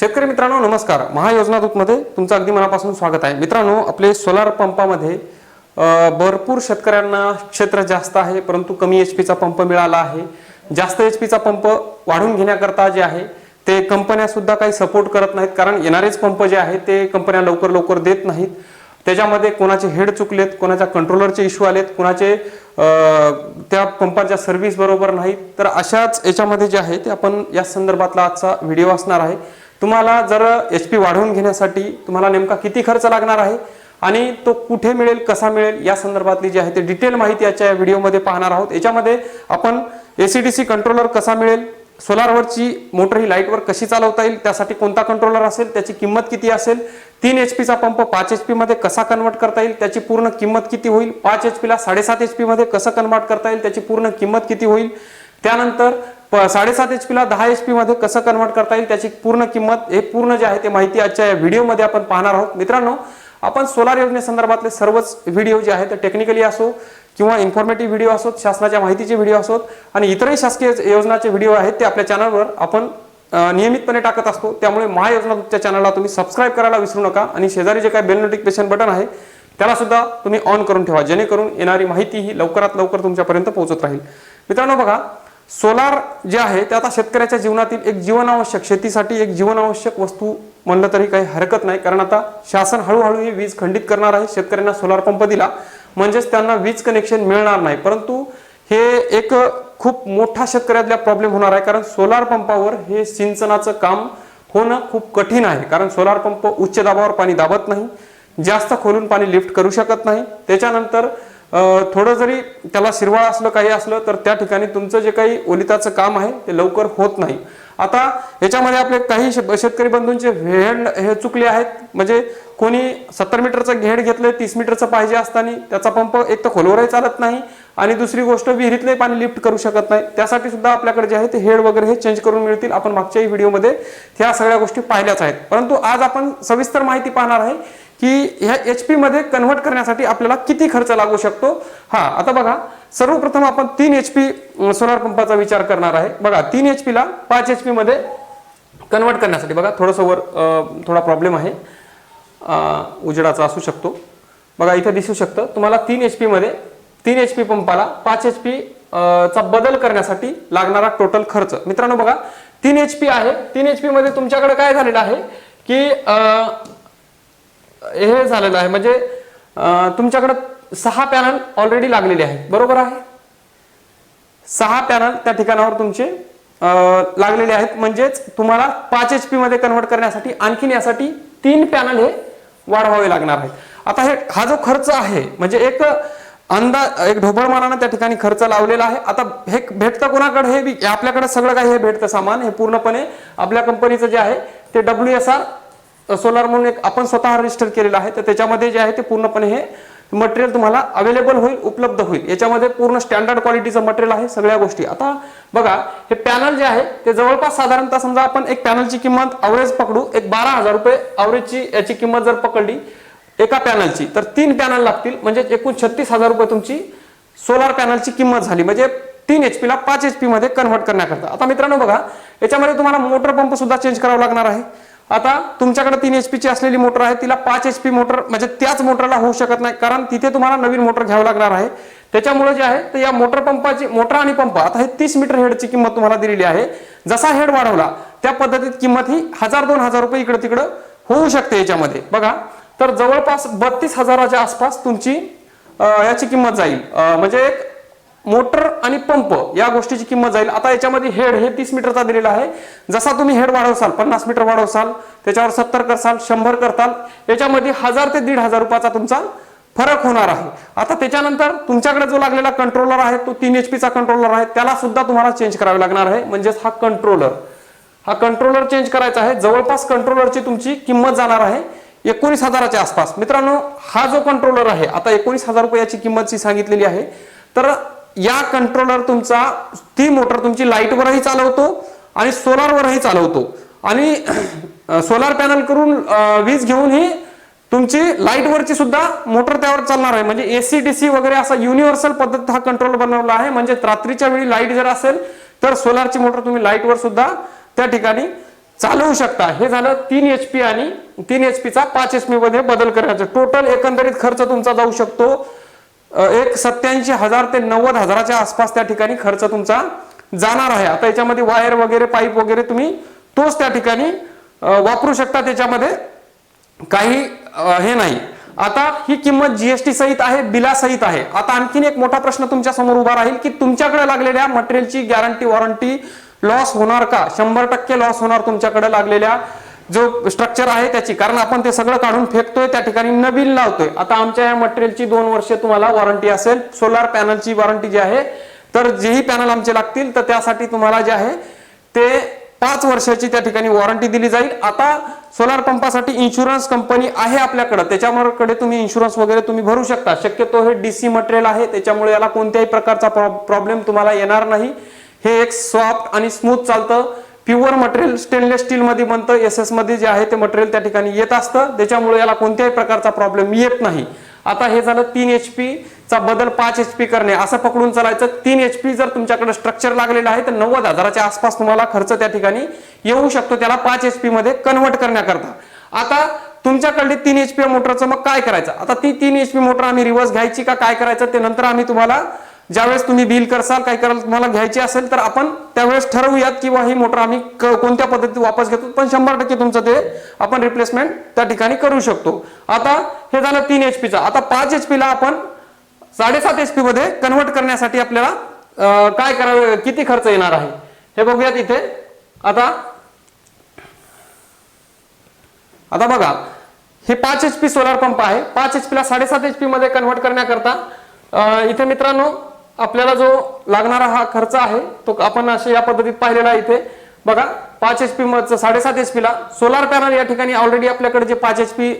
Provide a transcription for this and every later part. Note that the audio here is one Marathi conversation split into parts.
शेतकरी मित्रांनो नमस्कार. महायोजना दूतमध्ये तुमचं अगदी मनापासून स्वागत आहे. मित्रांनो आपले सोलार पंपामध्ये भरपूर शेतकऱ्यांना क्षेत्र जास्त आहे परंतु कमी एच पीचा पंप मिळाला आहे. जास्त एच पीचा पंप वाढून घेण्याकरता जे आहे ते कंपन्या सुद्धा काही सपोर्ट करत नाहीत. कारण येणारेच पंप जे आहे ते कंपन्या लवकर लवकर देत नाहीत. त्याच्यामध्ये कोणाचे हेड चुकलेत कोणाच्या कंट्रोलरचे इश्यू आलेत कोणाचे त्या पंपाच्या सर्व्हिस बरोबर नाहीत. तर अशाच याच्यामध्ये जे आहे ते आपण या संदर्भातला आजचा व्हिडिओ असणार आहे. तुम्हाला जर एच पी वाढवून घेण्यासाठी तुम्हाला नेमका किती खर्च लागणार आहे आणि तो कुठे मिळेल कसा मिळेल या संदर्भातली जी आहे ते डिटेल माहिती याच्या या व्हिडिओमध्ये पाहणार आहोत. याच्यामध्ये आपण एसीडीसी कंट्रोलर कसा मिळेल सोलारवरची मोटर ही लाईटवर कशी चालवता येईल त्यासाठी कोणता कंट्रोलर असेल त्याची किंमत किती असेल तीन एच पीचा पंप पाच एच पीमध्ये कसा कन्वर्ट करता येईल त्याची पूर्ण किंमत किती होईल पाच एच पीला साडेसात एच पीमध्ये कसं कन्वर्ट करता येईल त्याची पूर्ण किंमत किती होईल त्यानंतर साडेसात एच पीला दहा एच पी मध्ये कसं कन्वर्ट करता येईल त्याची पूर्ण किंमत हे पूर्ण जे आहे ते माहिती आजच्या या व्हिडिओमध्ये आपण पाहणार आहोत. मित्रांनो आपण सोलार योजनेसंदर्भातले सर्वच व्हिडिओ जे आहेत ते टेक्निकली असो किंवा इन्फॉर्मेटिव्ह व्हिडिओ असोत शासनाच्या माहितीचे व्हिडिओ असोत आणि इतरही शासकीय योजनाचे व्हिडिओ आहेत ते आपल्या चॅनलवर आपण नियमितपणे टाकत असतो. त्यामुळे महायोजना तुमच्या चॅनलला तुम्ही सबस्क्राईब करायला विसरू नका आणि शेजारी जे काही बेल नोटिफिकेशन बटन आहे त्याला सुद्धा तुम्ही ऑन करून ठेवा. जेणेकरून येणारी माहिती ही लवकरात लवकर तुमच्यापर्यंत पोहोचत राहील. मित्रांनो बघा सोलार जे आहे ते आता शेतकऱ्याच्या जीवनातील एक जीवनावश्यक शेतीसाठी एक जीवनावश्यक वस्तू म्हणलं तरी काही हरकत नाही. कारण आता शासन हळूहळू ही वीज खंडित करणार आहे. शेतकऱ्यांना सोलार पंप दिला. म्हणजेच त्यांना वीज कनेक्शन मिळणार नाही. परंतु हे एक खूप मोठा शेतकऱ्यातल्या प्रॉब्लेम होणार आहे. कारण सोलार पंपावर हे सिंचनाचं काम होणं खूप कठीण आहे. कारण सोलार पंप उच्च दाबावर पाणी दाबत नाही. जास्त खोलून पाणी लिफ्ट करू शकत नाही. त्याच्यानंतर थोडं जरी त्याला शिरवाळ असलं काही असलं तर त्या ठिकाणी तुमचं जे काही ओलिताचं काम आहे ते लवकर होत नाही. आता ह्याच्यामध्ये आपले काही शेतकरी बंधूंचे हेड हे चुकले आहेत. म्हणजे कोणी सत्तर मीटरचं घेड घेतलंय तीस मीटरचं पाहिजे असताना त्याचा पंप एक तर खोलवरही चालत नाही आणि दुसरी गोष्ट विहिरीतले पाणी लिफ्ट करू शकत नाही. त्यासाठी सुद्धा आपल्याकडे जे आहे ते हेड वगैरे हे चेंज करून मिळतील. आपण मागच्याही व्हिडिओमध्ये ह्या सगळ्या गोष्टी पाहिल्याच आहेत. परंतु आज आपण सविस्तर माहिती पाहणार आहे की ह्या एच पीमध्ये कन्व्हर्ट करण्यासाठी आपल्याला किती खर्च लागू शकतो? हा आता बघा सर्वप्रथम आपण तीन एच पी सोलार पंपाचा विचार करणार आहे. बघा तीन एच पीला पाच एच पीमध्ये कन्व्हर्ट कन्वर्ट करण्यासाठी बघा थोडंसं वर थोडा प्रॉब्लेम आहे. उजेडाचा असू शकतो. बघा इथे दिसू शकतं तुम्हाला तीन एच पीमध्ये तीन एच पी पंपाला पाच एच पी चा बदल करण्यासाठी लागणारा टोटल खर्च. मित्रांनो बघा तीन एच पी आहे. तीन एच पीमध्ये तुमच्याकडे काय झालेलं आहे? की हे झालेलं आहे. म्हणजे तुमच्याकडं तुमच्याकडे सहा पॅनल ऑलरेडी लागलेले आहेत. बरोबर आहे? सहा पॅनल त्या ठिकाणावर तुमचे लागलेले आहेत. म्हणजेच तुम्हाला पाच एच पी मध्ये कन्व्हर्ट करण्यासाठी आणखीन यासाठी तीन पॅनल हे वाढवावे लागणार आहेत. आता हे हा जो खर्च आहे म्हणजे एक अंदाज एक ढोबळमानानं त्या ठिकाणी खर्च लावलेला आहे. आता हे भेटतं कोणाकडे? हे बी- आपल्याकडे सगळं काही हे भेटतं सामान. हे पूर्णपणे आपल्या कंपनीचं जे आहे ते डब्ल्यू एस आर सोलार म्हणून एक आपण स्वतः रजिस्टर केलेलं आहे. तर त्याच्यामध्ये जे आहे ते पूर्णपणे हे मटेरियल तुम्हाला अवेलेबल होईल उपलब्ध होईल. याच्यामध्ये पूर्ण स्टँडर्ड क्वालिटीचं मटेरियल आहे सगळ्या गोष्टी. आता बघा हे पॅनल जे आहे ते जवळपास साधारणतः समजा आपण एक पॅनलची किंमत अवरेज पकडू एक बारा हजार रुपये अवरेजची याची किंमत जर पकडली एका पॅनलची तर तीन पॅनल लागतील. म्हणजे एकूण छत्तीस हजार रुपये तुमची सोलार पॅनलची किंमत झाली. म्हणजे तीन एच ला पाच एच मध्ये कन्व्हर्ट करण्याकरता. आता मित्रांनो बघा याच्यामध्ये तुम्हाला मोटर पंप सुद्धा चेंज करावा लागणार आहे. आता तुमच्याकडे तीन एच पीची असलेली मोटर आहे तिला पाच एच पी मोटर म्हणजे त्याच मोटरला होऊ शकत नाही कारण तिथे तुम्हाला नवीन मोटर घ्यावं लागणार आहे. त्याच्यामुळे जे आहे तर या मोटर पंपाची मोटर आणि पंप आता हे तीस मीटर हेडची किंमत तुम्हाला दिलेली आहे. जसा हेड वाढवला त्या पद्धतीत किंमत ही हजार दोन हजार रुपये इकडे तिकडं होऊ शकते याच्यामध्ये. बघा तर जवळपास बत्तीस हजाराच्या आसपास तुमची याची किंमत जाईल. म्हणजे एक मोटर आणि पंप या गोष्टीची किंमत जाईल. आता याच्यामध्ये हेड हे तीस मीटरचा दिलेला आहे. जसा तुम्ही हेड वाढवसाल पन्नास मीटर वाढवसाल त्याच्यावर सत्तर करसाल शंभर करताल याच्यामध्ये हजार ते दीड हजार रुपयाचा तुमचा फरक होणार आहे. आता त्याच्यानंतर तुमच्याकडे जो लागलेला कंट्रोलर आहे तो तीन एच पीचा कंट्रोलर आहे. त्याला सुद्धा तुम्हाला चेंज करावे लागणार आहे. म्हणजेच हा कंट्रोलर हा कंट्रोलर चेंज करायचा आहे. जवळपास कंट्रोलरची तुमची किंमत जाणार आहे एकोणीस हजाराच्या आसपास. मित्रांनो हा जो कंट्रोलर आहे आता एकोणीस हजार रुपयाची किंमतची सांगितलेली आहे. तर या कंट्रोलर तुमचा ती मोटर तुमची लाईटवरही चालवतो आणि सोलारवरही चालवतो. आणि सोलार पॅनल करून वीज घेऊन ही तुमची लाईटवरची सुद्धा मोटर त्यावर चालणार आहे. म्हणजे एसी डीसी वगैरे असा युनिव्हर्सल पद्धत हा कंट्रोल बनवला आहे. म्हणजे रात्रीच्या वेळी लाइट जर असेल तर सोलारची मोटर तुम्ही लाईटवर सुद्धा त्या ठिकाणी चालवू शकता. हे झालं तीन एच पी आणि तीन एच पीचा पाच एच पी मध्ये बदल करायचा. टोटल एकंदरीत खर्च तुमचा जाऊ शकतो. एक सत्याऐंशी हजार ते नव्वद हजाराच्या आसपास त्या ठिकाणी खर्च तुमचा जाणार आहे. आता याच्यामध्ये वायर वगैरे पाईप वगैरे तुम्ही तोच त्या ठिकाणी वापरू शकता त्याच्यामध्ये. काही हे नाही. आता ही किंमत जीएसटी सहित आहे बिलासहित आहे. आता आणखीन एक मोठा प्रश्न तुमच्यासमोर उभा राहील की तुमच्याकडे लागलेल्या मटेरियलची गॅरंटी वॉरंटी लॉस होणार का? शंभर टक्के लॉस होणार तुमच्याकडे लागलेल्या जो स्ट्रक्चर आहे त्याची. कारण आपण ते सगळं काढून फेकतोय त्या ठिकाणी नवीन लावतोय. आता आमच्या या मटेरियलची दोन वर्षे तुम्हाला वॉरंटी असेल. सोलार पॅनलची वॉरंटी जी आहे तर जेही पॅनल आमचे लागतील तर त्यासाठी तुम्हाला जे आहे ते पाच वर्षाची त्या ठिकाणी वॉरंटी दिली जाईल. आता सोलार पंपासाठी इन्शुरन्स कंपनी आहे आपल्याकडे. त्याच्याकडे तुम्ही इन्शुरन्स वगैरे तुम्ही भरू शकता. शक्यतो हे डीसी मटेरियल आहे त्याच्यामुळे याला कोणत्याही प्रकारचा प्रॉब्लेम तुम्हाला येणार नाही. हे एक सॉफ्ट आणि स्मूथ चालतं. प्युअर मटेरियल स्टेनलेस स्टील मध्ये बनतं एस एसमध्ये जे आहे ते मटेरियल त्या ठिकाणी येत असतं. त्याच्यामुळे याला कोणत्याही प्रकारचा प्रॉब्लेम येत नाही. आता हे झालं तीन एच चा बदल पाच एच पी करणे. असं पकडून चालायचं. तीन एच पी जर तुमच्याकडे स्ट्रक्चर लागलेलं आहे तर नव्वद हजाराच्या आसपास तुम्हाला खर्च त्या ठिकाणी येऊ शकतो. त्याला पाच एच पी मध्ये कन्वर्ट करण्याकरता. आता तुमच्याकडली तीन एच पी मोटरचं मग काय करायचं? आता ती तीन एच पी मोटर आम्ही रिव्हर्स घ्यायची का काय करायचं ते नंतर आम्ही तुम्हाला ज्यावेळेस तुम्ही बिल करसाल काय कराल तुम्हाला घ्यायची असेल तर आपण त्यावेळेस ठरवूयात किंवा ही मोटर आम्ही कोणत्या पद्धतीत वापस घेतो. पण शंभर टक्के तुमचं ते आपण रिप्लेसमेंट त्या ठिकाणी करू शकतो. आता हे झालं तीन एच पीचा आता पाच एच ला आपण साडेसात एच पी मध्ये कन्वर्ट करण्यासाठी आपल्याला काय करावे किती खर्च येणार आहे? हे बघूयात इथे. आता आता बघा. हे पाच एच पी सोलार पंप आहे. पाच एच ला साडेसात एच पी मध्ये कन्वर्ट करण्याकरता इथे मित्रांनो आपल्याला जो लागणारा हा खर्च आहे तो आपण असे या पद्धतीत पाहिलेला इथे. बघा पाच एच पी साडेसात एच ला सोलार पॅनल या ठिकाणी ऑलरेडी आपल्याकडे जे पाच एच पी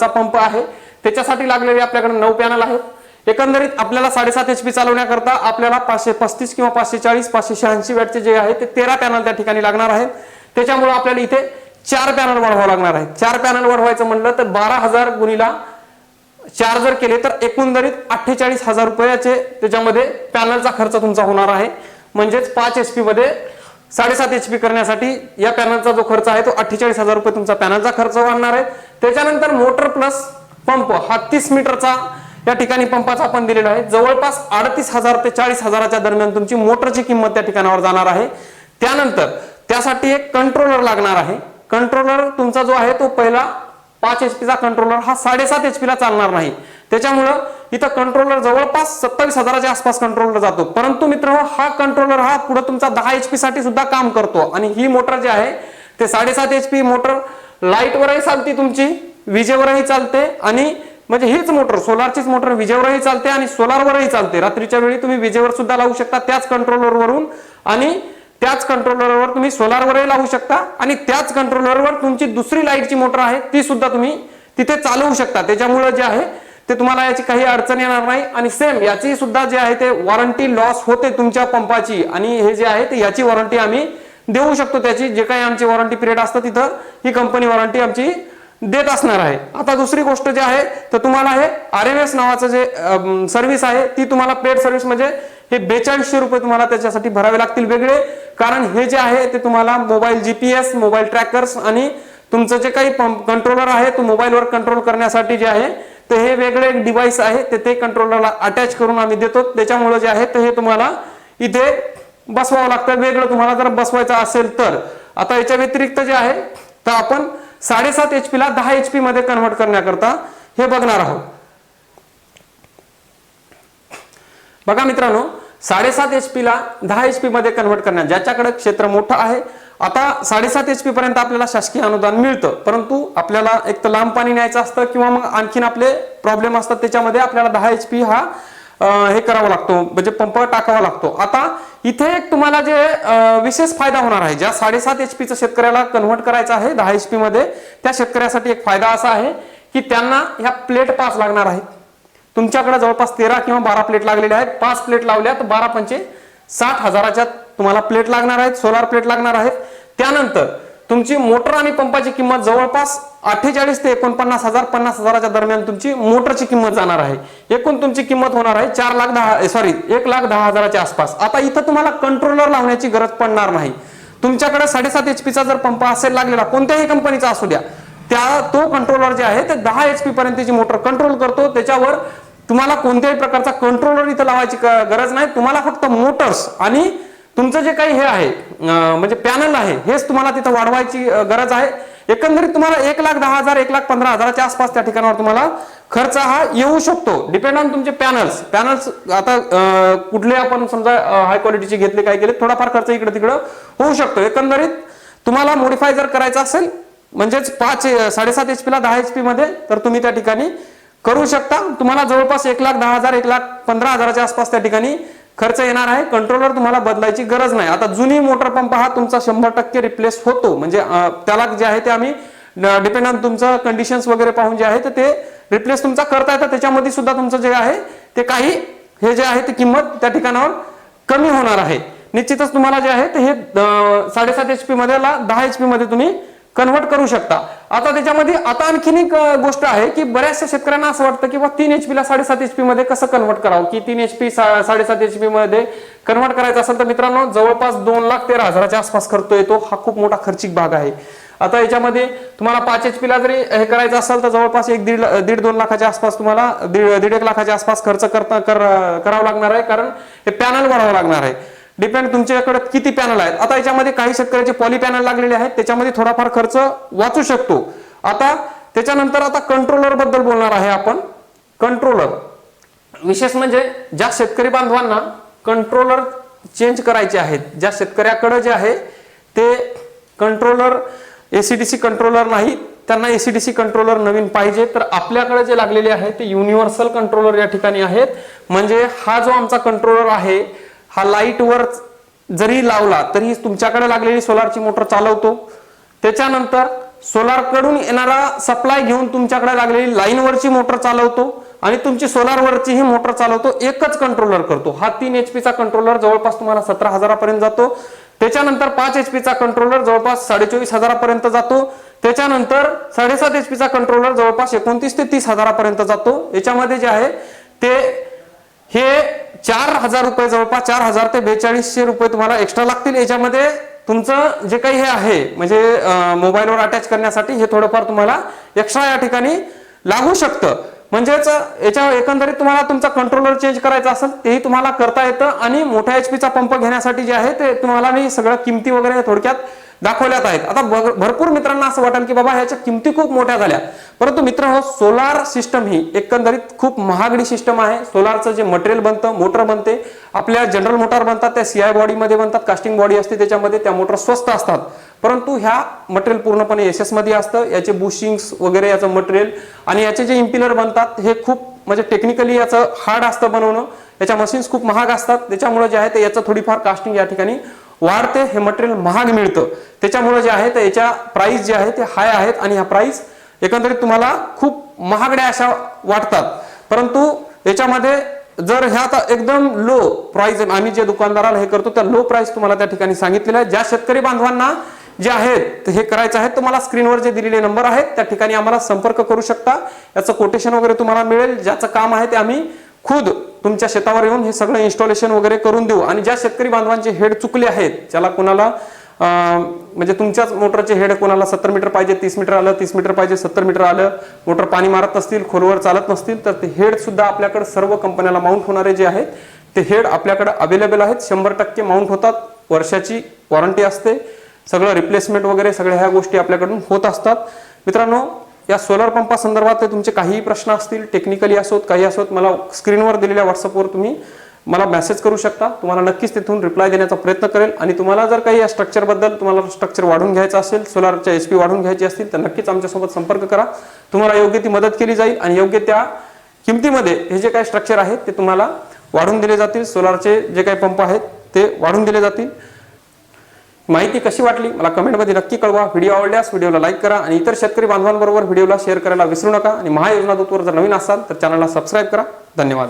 चा पंप आहे त्याच्यासाठी लागलेले आपल्याकडे नऊ पॅनल आहेत. एकंदरीत आपल्याला साडेसात एच पी चालवण्याकरता आपल्याला पाचशे पस्तीस किंवा पाचशे चाळीस पाचशे शहाऐंशी वॅटचे जे आहे ते तेरा पॅनल त्या ठिकाणी लागणार आहेत. त्याच्यामुळे आपल्याला इथे चार पॅनल वाढवावं लागणार आहे. चार पॅनल वाढवायचं म्हणलं तर बारा हजार गुणीला चार जर केले तर एकंदरीत अठ्ठेचाळीस हजार रुपयाचे त्याच्यामध्ये पॅनलचा खर्च तुमचा होणार आहे. म्हणजेच पाच एच पी मध्ये साडेसात एच पी करण्यासाठी या पॅनलचा जो खर्च आहे तो अठ्ठेचाळीस हजार रुपये तुमचा पॅनलचा खर्च वाढणार आहे. त्याच्यानंतर मोटर प्लस पंप हा तीस मीटरचा या ठिकाणी पंपाचा आपण दिलेला आहे. जवळपास अडतीस हजार ते चाळीस हजाराच्या दरम्यान तुमची मोटरची किंमत त्या ठिकाणावर जाणार आहे. त्यानंतर त्यासाठी एक कंट्रोलर लागणार आहे. कंट्रोलर तुमचा जो आहे तो पहिला पाच एच पीचा कंट्रोलर हा साडेसात एच पीला चालणार नाही. त्याच्यामुळं इथं कंट्रोलर जवळपास सत्तावीस हजाराच्या आसपास कंट्रोलर जातो. परंतु मित्र हा कंट्रोलर हा पुढे तुमचा दहा एच साठी सुद्धा काम करतो. आणि ही मोटर जी आहे ते साडेसात एच पी मोटर लाईटवरही चालते तुमची विजेवरही चालते आणि म्हणजे हीच मोटर सोलारचीच मोटर विजेवरही चालते आणि सोलारवरही चालते. रात्रीच्या वेळी तुम्ही विजेवर सुद्धा लावू शकता त्याच कंट्रोलरवरून आणि त्याच कंट्रोलरवर तुम्ही सोलारवरही लावू शकता आणि त्याच कंट्रोलरवर तुमची दुसरी लाईटची मोटर आहे ती सुद्धा तुम्ही तिथे चालवू शकता. त्याच्यामुळं जे आहे ते तुम्हाला याची काही अडचण येणार नाही. आणि सेम याची सुद्धा जे आहे ते वॉरंटी लॉस होते तुमच्या पंपाची आणि हे जे आहे ते याची वॉरंटी आम्ही देऊ शकतो त्याची. जे काही आमची वॉरंटी पिरियड असतं तिथं ही कंपनी वॉरंटी आमची देत असणार आहे. आता दुसरी गोष्ट जी आहे तर तुम्हाला हे आर एम एस नावाचं जे सर्व्हिस आहे ती तुम्हाला पेड सर्व्हिस म्हणजे हे बेचाळीसशे रुपये तुम्हाला त्याच्यासाठी भरावे लागतील वेगळे. कारण हे जे आहे ते तुम्हाला मोबाईल जीपीएस मोबाईल ट्रॅकर्स आणि तुमचं जे काही कंट्रोलर आहे तो मोबाईलवर कंट्रोल करण्यासाठी जे आहे तर हे वेगळे एक डिव्हाइस आहे ते ते कंट्रोलरला अटॅच करून आम्ही देतो. त्याच्यामुळे जे आहे तर हे तुम्हाला इथे बसवावं लागतं. वेगळं तुम्हाला जर बसवायचं असेल तर. आता याच्या व्यतिरिक्त जे आहे तर आपण साडेसात एच ला दहा एच पी मध्ये कन्व्हर्ट करण्याकरता हे बघणार आहोत. बघा मित्रांनो साडेसात एच ला दहा एच पी मध्ये कन्व्हर्ट करण्यात ज्याच्याकडे क्षेत्र मोठं आहे आता साडेसात एच पी पर्यंत आपल्याला शासकीय अनुदान मिळतं परंतु आपल्याला एक तर लांब पाणी न्यायचं असतं किंवा मग आणखीन आपले प्रॉब्लेम असतात त्याच्यामध्ये आपल्याला दहा एच पी हा हे करावा लागतो म्हणजे पंप टाकावा लागतो. आता इथे एक तुम्हाला जे विशेष फायदा होणार आहे ज्या साडेसात एच पीचं शेतकऱ्याला कन्व्हर्ट करायचं आहे दहा एच पी मध्ये त्या शेतकऱ्यासाठी एक फायदा असा आहे की त्यांना ह्या प्लेट पास लागणार आहेत. तुमच्याकडे जवळपास तेरा किंवा बारा प्लेट लागलेल्या आहेत. पाच प्लेट लावल्या तर बारा पंचे साठ हजाराच्या तुम्हाला प्लेट लागणार आहेत सोलार प्लेट लागणार आहेत. त्यानंतर तुमची मोटर आणि पंपाची किंमत जवळपास अठ्ठेचाळीस ते एकोणपन्नास हजार पन्नास हजाराच्या दरम्यान तुमची मोटरची किंमत जाणार आहे. एकूण तुमची किंमत होणार आहे चार लाख दहा सॉरी एक लाख दहा हजाराच्या आसपास. आता इथं तुम्हाला कंट्रोलर लावण्याची गरज पडणार नाही. तुमच्याकडे साडेसात एच पीचा जर पंप असेल लागलेला कोणत्याही कंपनीचा असू द्या त्या तो कंट्रोलर जे आहे ते दहा एच पी पर्यंतची मोटर कंट्रोल करतो. त्याच्यावर तुम्हाला कोणत्याही प्रकारचा कंट्रोलर इथं लावायची गरज नाही. तुम्हाला फक्त मोटर्स आणि तुमचं जे काही हे आहे म्हणजे पॅनल आहे. हेच तुम्हाला तिथं वाढवायची गरज आहे. एकंदरीत तुम्हाला एक लाख दहा हजार एक लाख पंधरा हजाराच्या आसपास त्या ठिकाणावर तुम्हाला खर्च हा येऊ शकतो. डिपेंड ऑन तुमचे पॅनल्स पॅनल्स आता कुठले आपण समजा हाय क्वालिटीचे घेतले काय केले थोडाफार खर्च इकडे तिकडं होऊ शकतो. एकंदरीत तुम्हाला मॉडिफाय जर करायचं असेल म्हणजेच पाच साडेसात एच ला दहा एच पी मध्ये तर तुम्ही त्या ठिकाणी करू शकता. तुम्हाला जवळपास एक लाख दहा हजार एक लाख पंधरा हजाराच्या आसपास त्या ठिकाणी खर्च येणार आहे कंट्रोलर तुम्हाला बदलायची गरज नाही. आता जुनी मोटर पंप हा तुमचा शंभर टक्के रिप्लेस होतो. म्हणजे त्याला जे आहे ते आम्ही डिपेंड ऑन तुमचं कंडिशन्स वगैरे पाहून जे आहे तर ते रिप्लेस तुमचा करता येतं. त्याच्यामध्ये सुद्धा तुमचं जे आहे ते काही हे जे आहे ते किंमत त्या ठिकाणावर कमी होणार आहे. निश्चितच तुम्हाला जे आहे ते हे साडेसात एच पी मध्ये दहा एच पी मध्ये तुम्ही कन्व्हर्ट करू शकता. आता त्याच्यामध्ये आता आणखीन एक गोष्ट आहे की बऱ्याचशा शेतकऱ्यांना असं वाटतं की तीन एच ला साडेसात एच पी मध्ये कसं कन्व्हर्ट करावं? की तीन एच पी साडेसात एच पी मध्ये कन्व्हर्ट करायचं असेल तर मित्रांनो जवळपास दोन लाख तेरा हजाराच्या आसपास खर्च येतो. हा खूप मोठा खर्चिक भाग आहे. आता याच्यामध्ये तुम्हाला पाच एच ला जरी हे करायचं असेल तर जवळपास एक दीड दीड दोन लाखाच्या आसपास तुम्हाला दीड दीड एक लाखाच्या आसपास खर्च करता कर करावा लागणार आहे. कारण हे पॅनल वाढावं लागणार आहे. डिपेंड तुमच्याकडे किती पॅनल आहेत? आता याच्यामध्ये काही शेतकऱ्याचे पॉली पॅनल लागलेले आहेत. त्याच्यामध्ये थोडाफार खर्च वाचू शकतो. आता त्याच्यानंतर आता कंट्रोलरबद्दल बोलणार आहे आपण. कंट्रोलर विशेष म्हणजे ज्या शेतकरी बांधवांना कंट्रोलर चेंज करायचे आहेत ज्या शेतकऱ्याकडे जे आहे ते कंट्रोलर एसीडीसी कंट्रोलर नाही त्यांना एसीडीसी कंट्रोलर नवीन पाहिजे. तर आपल्याकडे जे लागलेले आहे ते युनिव्हर्सल कंट्रोलर या ठिकाणी आहेत. म्हणजे हा जो आमचा कंट्रोलर आहे हा लाईटवर जरी लावला तरी तुमच्याकडे लागलेली सोलारची मोटर चालवतो. त्याच्यानंतर सोलारकडून येणारा सप्लाय घेऊन तुमच्याकडे लागलेली लाईनवरची मोटर चालवतो आणि तुमची सोलारवरचीही ही मोटर चालवतो. एकच कंट्रोलर करतो. हा तीन एच पीचा कंट्रोलर जवळपास तुम्हाला सतरा हजारापर्यंत जातो. त्याच्यानंतर पाच एच पीचा कंट्रोलर जवळपास साडेचोवीस हजारापर्यंत जातो. त्याच्यानंतर साडेसात एच पीचा कंट्रोलर जवळपास एकोणतीस ते तीस हजारापर्यंत जातो. याच्यामध्ये जे आहे ते हे चार हजार रुपये जवळपास चार हजार ते बेचाळीसशे रुपये तुम्हाला एक्स्ट्रा लागतील. याच्यामध्ये तुमचं जे काही हे आहे म्हणजे मोबाईलवर अटॅच करण्यासाठी हे थोडंफार तुम्हाला एक्स्ट्रा या ठिकाणी लागू शकतं. म्हणजेच याच्या एकंदरीत तुम्हाला तुमचा कंट्रोलर चेंज करायचा असेल तेही तुम्हाला करता येतं आणि मोठ्या एच पंप घेण्यासाठी जे आहे ते तुम्हाला मी सगळं किमती वगैरे थोडक्यात दाखवल्यात आहेत. आता भरपूर मित्रांना असं वाटेल की बाबा ह्याच्या किमती खूप मोठ्या झाल्या. परंतु मित्र सोलार सिस्टम ही एकंदरीत खूप महागडी सिस्टम आहे. सोलारचं जे मटेरियल बनतं मोटर बनते. आपल्या जनरल मोटर बनतात त्या सीआय बॉडीमध्ये बनतात कास्टिंग बॉडी असते त्याच्यामध्ये त्या मोटर स्वस्त असतात. परंतु ह्या मटेरियल पूर्णपणे एस एसमध्ये असतं. याचे बुशिंग्स वगैरे याचं मटेरियल आणि याचे जे इम्पिलर बनतात हे खूप म्हणजे टेक्निकली याचं हार्ड असतं बनवणं. याच्या मशीन्स खूप महाग असतात. त्याच्यामुळे जे आहे ते याचं थोडीफार कास्टिंग या ठिकाणी वाढते. हे मटेरियल महाग मिळतं. त्याच्यामुळे जे आहे तर याच्या प्राइस जे आहे ते हाय आहेत आणि ह्या प्राइस एकंदरीत तुम्हाला खूप महागड्या अशा वाटतात. परंतु याच्यामध्ये जर ह्या आता एकदम लो प्राइस आम्ही जे दुकानदाराला हे करतो त्या लो प्राइस तुम्हाला त्या ठिकाणी सांगितलेलं आहे. ज्या शेतकरी बांधवांना जे आहेत हे करायचं आहे तुम्हाला स्क्रीनवर जे दिलेले नंबर आहेत त्या ठिकाणी आम्हाला संपर्क करू शकता. याचं कोटेशन वगैरे तुम्हाला मिळेल. ज्याचं काम आहे ते आम्ही खुद तुमच्या शेतावर येऊन हे सगळं इन्स्टॉलेशन वगैरे करून देऊ. आणि ज्या शेतकरी बांधवांचे हेड चुकले आहेत ज्याला कोणाला म्हणजे तुमच्याच मोटरचे हेड कोणाला सत्तर मीटर पाहिजे तीस मीटर आलं तीस मीटर पाहिजे सत्तर मीटर आलं मोटर पाणी मारत नसतील खोलवर चालत नसतील तर ते हेड सुद्धा आपल्याकडे सर्व कंपन्याला माउंट होणारे जे आहेत ते हेड आपल्याकडे अवेलेबल आहेत शंभर टक्के माउंट होतात वर्षाची वॉरंटी असते सगळं रिप्लेसमेंट वगैरे सगळ्या ह्या गोष्टी आपल्याकडून होत असतात. मित्रांनो या सोलर पंपा संदर्भात तुमचे काहीही प्रश्न असतील टेक्निकली असोत काही असोत मला स्क्रीनवर दिलेल्या व्हॉट्सअपवर तुम्ही मला मेसेज करू शकता. तुम्हाला नक्कीच तिथून रिप्लाय देण्याचा प्रयत्न करेल. आणि तुम्हाला जर काही या स्ट्रक्चरबद्दल तुम्हाला स्ट्रक्चर वाढून घ्यायचं असेल सोलारच्या एच पी वाढून घ्यायची असतील तर नक्कीच आमच्यासोबत संपर्क करा. तुम्हाला योग्य ती मदत केली जाईल आणि योग्य त्या किमतीमध्ये हे जे काही स्ट्रक्चर आहेत ते तुम्हाला वाढून दिले जातील. सोलारचे जे काही पंप आहेत ते वाढून दिले जातील. माहिती कशी वाटली? मला कमेंटमध्ये नक्की कळवा. व्हिडिओ आवडल्यास व्हिडिओला लाईक करा आणि इतर शेतकरी बांधवांबरोबर व्हिडिओला शेअर करायला विसरू नका. आणि महायोजना दूतवर जर नवीन असाल तर चॅनलला सबस्क्राईब करा. धन्यवाद.